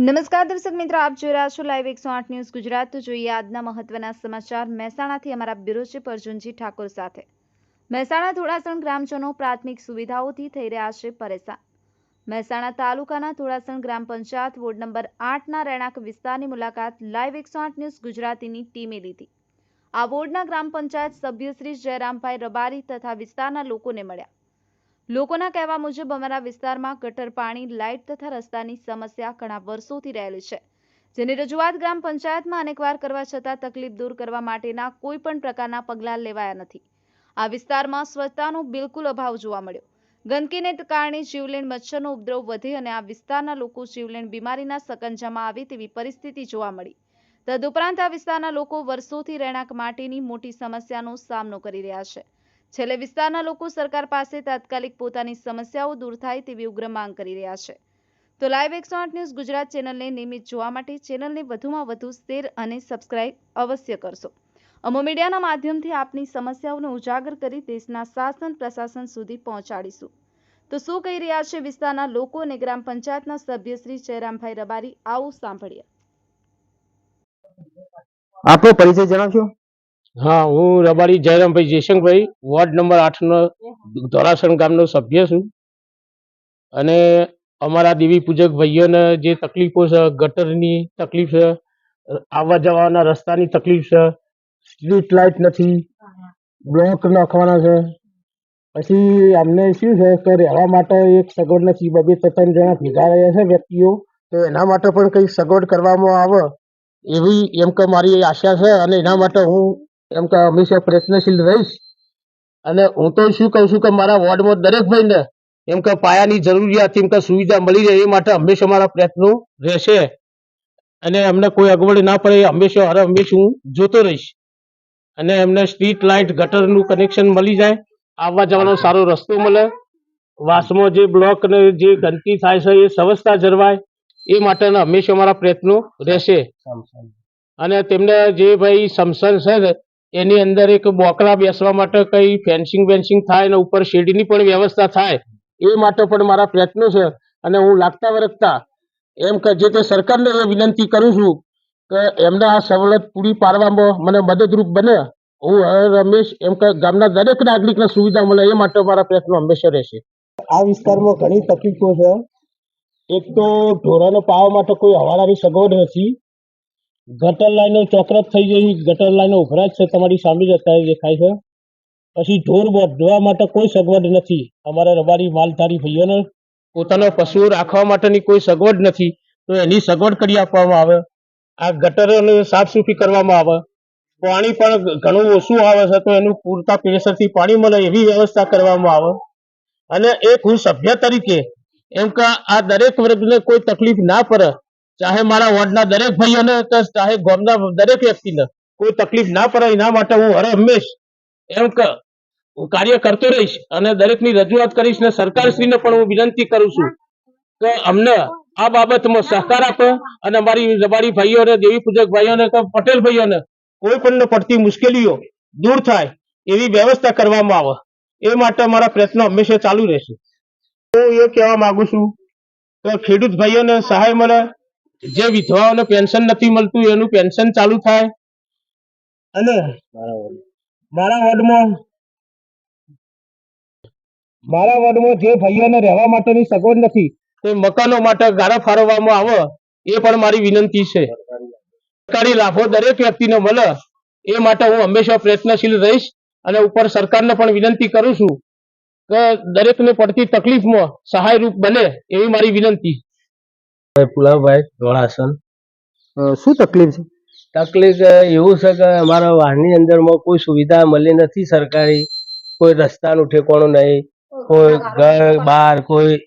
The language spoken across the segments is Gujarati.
નમસ્કાર દર્શક મિત્રો, આપ જોઈ રહ્યા છો લાઈવ એકસો આઠ ન્યૂઝ ગુજરાત. તો જોઈએ આજના મહત્વના સમાચાર. મહેસાણાથી અમારા બ્યુરો ચીફ અર્જુનજી ઠાકોર સાથે. મહેસાણા થોડાસણ ગ્રામજનો પ્રાથમિક સુવિધાઓથી થઈ રહ્યા છે પરેશાન. મહેસાણા તાલુકાના થોડાસણ ગ્રામ પંચાયત વોર્ડ નંબર આઠના રહેણાંક વિસ્તારની મુલાકાત લાઈવ એકસો આઠ ન્યૂઝ ગુજરાતીની ટીમે લીધી. આ વોર્ડના ગ્રામ પંચાયત સભ્ય શ્રી જયરામભાઈ રબારી તથા વિસ્તારના લોકોને મળ્યા. લોકોના કહેવા મુજબ, અમારા વિસ્તારમાં ગટર પાણી, લાઇટ તથા રસ્તાની સમસ્યા ઘણા વર્ષોથી રહેલી છે. જેની રજૂઆત ગ્રામ પંચાયતમાં અનેકવાર કરવા છતાં તકલીફ દૂર કરવા માટેના કોઈ પણ પ્રકારના પગલાં લેવાયા નથી. આ વિસ્તારમાં સ્વચ્છતાનો બિલકુલ અભાવ જોવા મળ્યો. ગંદકીને કારણે જીવલેણ મચ્છરનો ઉપદ્રવ વધે અને આ વિસ્તારના લોકો જીવલેણ બીમારીના સકંજામાં આવે તેવી પરિસ્થિતિ જોવા મળી. તદુપરાંત આ વિસ્તારના લોકો વર્ષોથી રહેણાંક માટેની મોટી સમસ્યાનો સામનો કરી રહ્યા છે. છેલ્લે વિસ્તારના લોકો સરકાર પાસે તાત્કાલિક પોતાની સમસ્યાઓ દૂર થાય તેવી ઉગ્ર માંગ કરી રહ્યા છે. તો લાઈવ એકસો આઠ ન્યૂઝ ગુજરાત ચેનલને નિયમિત જોવા માટે ચેનલને વધુમાં વધુ શેર અને સબસ્ક્રાઇબ અવશ્ય કરશો. અમો મીડિયાના માધ્યમથી આપની સમસ્યાઓને ઉજાગર કરી દેશના શાસન પ્રશાસન સુધી પહોંચાડીશું. તો શું કહી રહ્યા છે વિસ્તારના લોકો અને ગ્રામ પંચાયતના સભ્ય શ્રી જયરામભાઈ રબારી? આવું સાંભળીએ. આપનો પરિચય જણાવશો? હા, હું રબારી જયરામભાઈ જયશંકભાઈ વોર્ડ નંબર આઠનો ધોરાસણ ગામનો સભ્ય છું. અને અમારા દેવી પૂજક ભાઈઓને જે તકલીફો છે, ગટરની તકલીફ છે, આવવા જવાના રસ્તાની તકલીફ છે, સ્ટ્રીટ લાઇટ નથી, બ્લોક નાખવાના છે. પછી અમને શું છે કે રહેવા માટે એક સગવડ નથી બબે ત્રણ જણા ભેગા રહ્યા છે વ્યક્તિઓ, તો એના માટે પણ કંઈક સગવડ કરવામાં આવે એવી એમ કે મારી આશા છે અને એના માટે હું એમ કે હંમેશા પ્રયત્નશીલ રહીશ. અને હું તો શું કહું છું કે મારા વોર્ડમાં દરેક ભાઈને એમ કે પાયાની જરૂરિયાત એમ કે સુવિધા મળી રહે એ માટે હંમેશા મારા પ્રયત્નો રહેશે. અને એમને કોઈ અગવડ ના પડે એ હંમેશા હર હંમેશ હું જોતો રહીશ. અને એમને સ્ટ્રીટ લાઇટ ગટરનું કનેક્શન મળી જાય આવવા જવાનો સારો રસ્તો મળે. વાસમાં જે બ્લોક ને જે ગંદકી થાય છે એ સ્વચ્છતા જળવાય એ માટેના હંમેશા મારા પ્રયત્નો રહેશે. અને તેમને જે ભાઈ સમસન છે ને એની અંદર એક બોકડા બેસવા માટે કઈ ફેન્સિંગ વેન્સિંગ થાય અને ઉપર શેડની પણ વ્યવસ્થા થાય, એ માટે પણ મારા પ્રયત્નો છે. અને હું લાગતા વરગતા એમ કે જે તે સરકારને વિનંતી કરું છું કે એમને આ સવલત પૂરી પાડવામાં મને મદદરૂપ બને. હું રમેશ એમ કે ગામના દરેક નાગરિકને સુવિધા મળે એ માટે મારા પ્રયત્નો હંમેશા રહેશે. આ વિસ્તારમાં ઘણી તકલીફો છે. એક તો ઢોરાને પાવા માટે કોઈ હવાલાની સગવડ નથી. ગટર લાઈનો ચોકરત થઈ ગઈ. ગટર લાઈનો ઉભરાય જ છે. તમારી સામે જ અત્યારે દેખાય છે. પછી ઢોર બાંધવા માટે કોઈ સગવડ નથી. અમારા રબારી માલધારી ભાઈઓને પોતાના પશુઓ રાખવા માટેની કોઈ સગવડ નથી. તો એની સગવડ કરી આપવામાં આવે. આ ગટરોને સાફ સૂફી કરવામાં આવે. પાણી પણ ઘણું ઓછું આવે છે. તો એનું પૂરતા પ્રેશરથી પાણી મળે એવી વ્યવસ્થા કરવામાં આવે. અને એક હું સભ્ય તરીકે, એમ કે આ દરેક વર્ગને કોઈ તકલીફ ના પડે ચાહે મારા વોર્ડના દરેક ભાઈઓને કે ચાહે ગામના દરેક વ્યક્તિને. કોઈ તકલીફ ના પડે એના માટે હું હર હંમેશ એમ કાર્ય કરતો રહીશ અને દરેકની રજૂઆત કરીશ ને સરકારશ્રીને પણ હું વિનંતી કરું છું કે અમને આ બાબતમાં સહકાર આપો અને અમારી રબારી ભાઈઓને, દેવી પૂજક ભાઈઓને કે પટેલ ભાઈઓને કોઈ પણ પડતી મુશ્કેલીઓ દૂર થાય એવી વ્યવસ્થા કરવામાં આવે. એ માટે મારા પ્રયત્નો હંમેશા ચાલુ રહેશે. હું એ કહેવા માંગુ છું કે ખેડૂત ભાઈઓને સહાય મળે જે વિધવાઓને પેન્શન નથી મળતું, એનું પેન્શન ચાલુ થાય. અને મારા વોર્ડમાં મારા વોર્ડમાં જે ભાઈઓને રહેવા માટેની સગવડ નથી, તે મકાનો માટે ગાળા ફાળવવામાં આવે, એ પણ મારી વિનંતી છે. સરકારી લાભો દરેક વ્યક્તિને મળે, એ માટે હું હંમેશા પ્રયત્નશીલ રહીશ અને ઉપર સરકારને પણ વિનંતી કરું છું કે દરેકને પડતી તકલીફમાં સહાયરૂપ બને એવી મારી વિનંતી. પુલાવભાઈ ધોળાસન શું તકલીફ છે? તકલીફ એવું છે કે અમારા વાહનની અંદરમાં કોઈ સુવિધા મળી નથી સરકારી. કોઈ રસ્તાનું ઠેકાણું નહીં. કોઈ ઘર બહાર કોઈ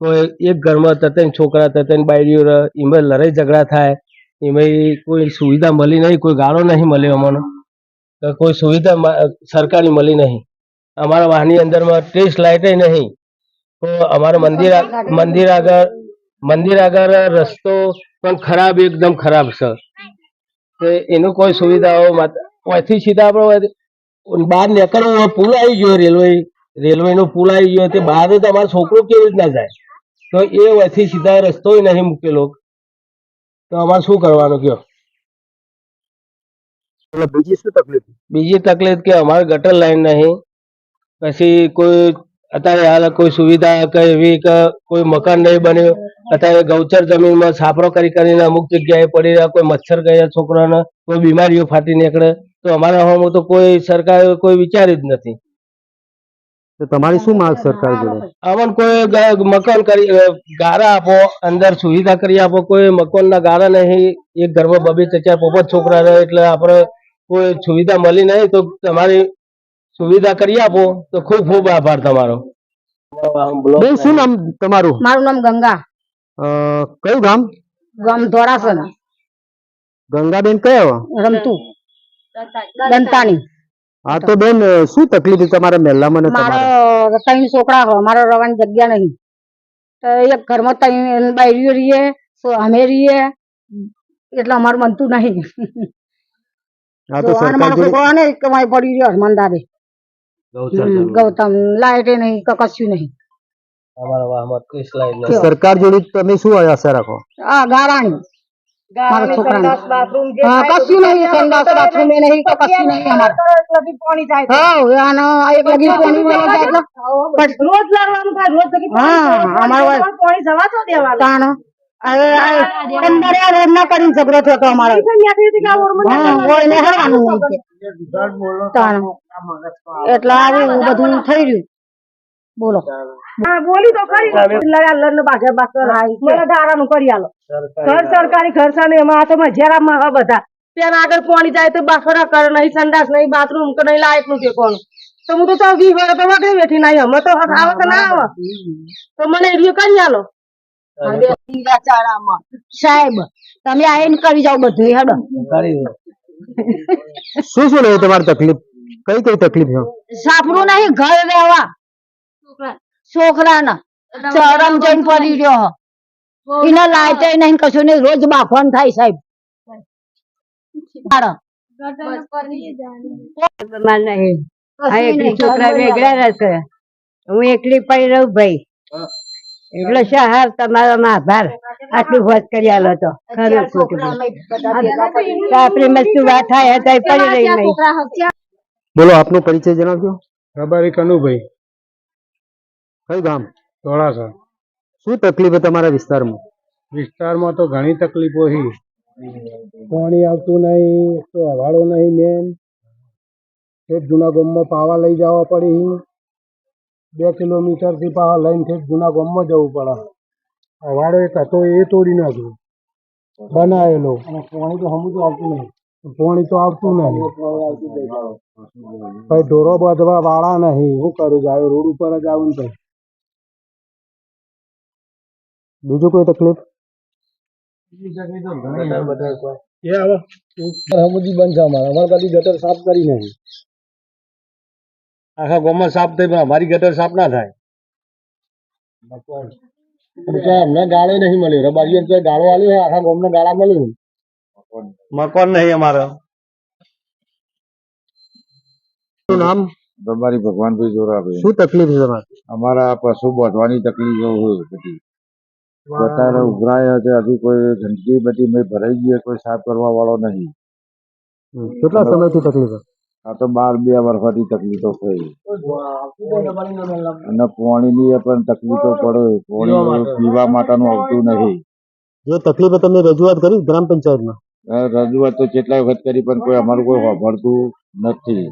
કોઈ એક ઘરમાં તતન છોકરા તતન બાયરીઓ રહે એમાં લડાઈ ઝઘડા થાય. એમાં કોઈ સુવિધા મળી નહીં કોઈ ગાળો નહીં મળ્યો અમને. કોઈ સુવિધા સરકારી મળી નહીં. અમારા વાહનની અંદરમાં ટ્રેસ લાઇટે નહીં. તો અમારા મંદિર મંદિર આગળ મંદિર આગળ રસ્તો પણ ખરાબ એકદમ ખરાબ છે. તો એનું કોઈ સુવિધાઓ અહીંથી સીધા આપણે બહાર નીકળવું હોય પુલ આવી ગયો રેલવે રેલવે નો પુલ આવી ગયો તે બહાર તો અમારો છોકરો કેવી રીતના જાય? તો એ અહીંથી સીધા રસ્તો નહીં મૂકેલો. તો અમારે શું કરવાનું કયો બીજી શું તકલીફ? બીજી તકલીફ કે અમારે ગટર લાઈન નહીં. પછી કોઈ અત્યારે હાલ કોઈ સુવિધા કે એવી કે કોઈ મકાન નહીં બન્યું. અત્યારે ગૌચર જમીનમાં છાપરો કરી કરીને અમુક જગ્યાએ પડી રહ્યા કોઈ મચ્છર ગયા છોકરાને કોઈ બીમારીઓ ફાટી નીકળે. તો અમારા હોમ તો કોઈ સરકારે કોઈ વિચાર્યું જ નથી. તો તમારી શું માંગ સરકાર જોડે? અમને કોઈ મકાન કરી ગારા આપો અંદર સુવિધા કરી આપો. કોઈ મકાનના ગારા નહીં એક ઘરમાં બબે ચચા પોપટ છોકરા રહે એટલે આપણે કોઈ સુવિધા મળી નહીં તો તમારી સુવિધા કરી આપો તો ખૂબ ખૂબ આભાર તમારો. બેન શું નામ તમારું? મારું નામ ગંગા. કયું ગામ? ગામ ધોરાસન ગંગાબેન કયો રમતું. દંતાની હા તો બેન શું તકલીફ છે તમારા મહેલામાં મને મારા મારો ત્રણ છોકરા હોય મારો રવાની જગ્યા નહીં. તો એક ઘરમાં ત્રણ બાયરીઓ રહીએ અમે રહીએ એટલે અમારું બનતું નહીં. હા તો તો સરકાર મારો જોડે છોકરો ને કમાઈ પડી રહ્યો હનુમાન દાદે ગૌતમ લાઈટે નહીં કે કશું નહીં. અમારા વાહમાં? સરકાર જોડે તમે શું આશા રાખો? આ ગારાણી. મારા છોકરાને. હા કશું નહીં સંડાસ બાથરૂમ એ નહીં કે કશું નહીં અમારે. હા અને એક લગી પાણી જાય એટલે રોજ લાવવાનું થાય રોજ લગી હા અમારે પાણી જવા તો દેવાનું. તાણ. હવે આ અંદર આ રોડના કરીને ઝઘડો થયો હતો અમારો. હા હરવાનું હોય છે. એટલે આવું બધું થઈ રહ્યું. બોલો. બોલી તો લડન બાજે બાજે મને કરી આલો. ઘર સરકારી ખર્ચાને એમાં આ તો મજારામાં હવે બધા. ત્યાં આગળ પાણી જાય તો બાફરા કરે નહીં સંડાસ નહીં બાથરૂમ કે નહીં લાયકનું કોણ તો હું તો તો વી વડે તો વગડે બેઠી નહીં અમે તો આવે કે ના આવે. તો મને એરિયો કરી આલો. સાહેબ તમે આવીને કરી જાવ બધું હેડો. શું શું રહે તમારી તકલીફ? કઈ કઈ તકલીફ છે? સાપરું નહીં ઘર રહેવા. છોકરાના ચરમ જઈને પડી રહ્યો એના લાયતે નહીં કશું નહીં રોજ બાફવાનું થાય સાહેબ. નહીં. છોકરા વેગળા રહેશે. હું એકલી પડી રહું ભાઈ. એટલે શહાર તમારો આભાર? આટલું વાત કરી આલો તો. ખરું ખોટું આપણી મસ્તુ વાત થાય તો પડી રહી નહીં. બોલો આપનો પરિચય જણાવજો. રબારી કનુભાઈ. કયું ગામ? ધોળાસર. શું તકલીફ છે તમારા વિસ્તારમાં? વિસ્તારમાં તો ઘણી તકલીફો છે. પાણી આવતું નહીં તો હવાડો નહીં મેન જૂના ગામમાં પાવા લઈ જવા પડે. બે કિલોમીટરથી પાછા લઈને ઠેઠ જૂના ગામમાં જવું પડે. વાળો એક હતો એ તોડી નાખ્યો. બનાવેલો. અને પાણી તો હમું આવતું નહીં. પાણી તો આવતું નહીં. ભાઈ ઢોરો બાંધવા વાળા નહીં. શું કરું જાય રોડ ઉપર જ આવું ને બીજું કોઈ તકલીફ? એ આવે. સમજી બંધ છે અમારે. અમારે કદી ગટર સાફ કરી નહીં. આખા ગામમાં સાફ થઈ પણ અમારી ગટર સાફ ના થાય એટલે અમને ગાળો નહીં મળ્યો રબારીઓ તો ગાળો આલ્યો હોય આખા ગામને ગાળા મળ્યું મકાન નહીં અમારે શું નામ રબારી ભગવાનભાઈ જોરાભાઈ શું તકલીફ છે તમારે? અમારા પશુ બાંધવાની તકલીફો હોય બધી। ગટાર ઉભરાય છે હજુ કોઈ ગંદકી બધી મેં ભરાઈ ગઈ છે, કોઈ સાફ કરવા વાળો નહીં. હમ. કેટલા સમયથી તકલીફ છે? આ તો બાર બે વર્ષથી તકલીફો થઈ. અને પાણીની એ પણ તકલીફો પડે. પાણી પીવા માટેનું આવતું નથી જો તકલીફો તમે રજૂઆત કરી ગ્રામ પંચાયતમાં? રજૂઆત તો કેટલાય વખત કરી પણ કોઈ અમારું કોઈ સાંભળતું નથી.